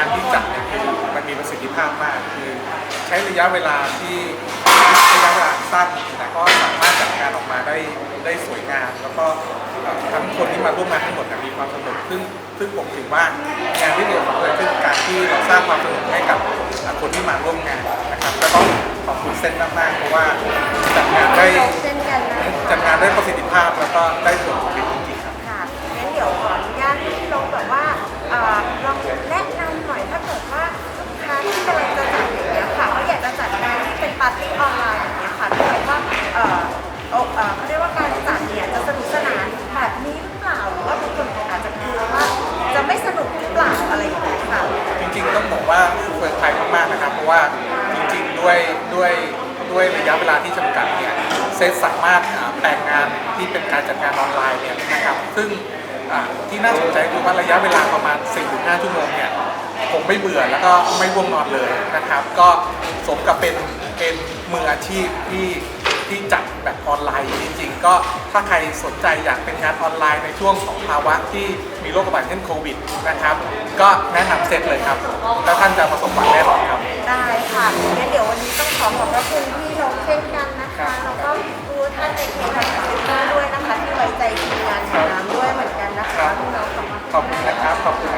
านที่จัดเนี่ยคือมันมีประสิทธิภาพมากคือใช้ระยะเวลาที่ระยะเวลาสั้นแต่ก็สามารถจัดงานออกมาได้ได้สวยงามแล้วก็ทั้งคนที่มาร่วมงานทั้งหมดมีความสนุกซึ่งซึ่งผมถือว่างานที่เดียวของเราคือการที่เราสร้างความสนุกให้กับคนที่มาร่วมงานนะครับก็ต้องขอบคุณเซนมากๆเพราะว่าจัดงานได้ ว่าจริงๆด้วยด้วยด้วยระยะเวลาที่จำกัดเนี่ยเซตสามารถอ่าแปลงงานที่เป็นการจัดงานออนไลน์เนี่ยนะครับ ซึ่งอ่าที่น่าสนใจคือว่าระยะเวลาประมาณ 4-5 ชั่วโมงเนี่ยผมไม่เบื่อแล้วก็ไม่ว่วงนอนเลยนะครับ ก็สมกับเป็นเป็นมืออาชีพที่ที่จัดแบบออนไลน์จริงๆ ก็ถ้าใครสนใจอยากเป็นงานออนไลน์ในช่วงของภาวะที่มีโรคระบาดเช่นโควิดนะครับ ก็แนะนำเซตเลยครับ แล้วท่านจะประสบความแน่นอนครับ ได้ค่ะงั้นเดี๋ยววันนี้ต้องขอขอบพระคุณที่นงเช่นกันนะคะแล้วก็รู้ท่านในทีมงานคอมพิวเตอด้วยนะคะที่ไว้ใจทีมงานของน้ำด้วยเหมือนกันนะคะขอบคุณนะครับ ขอบคุณ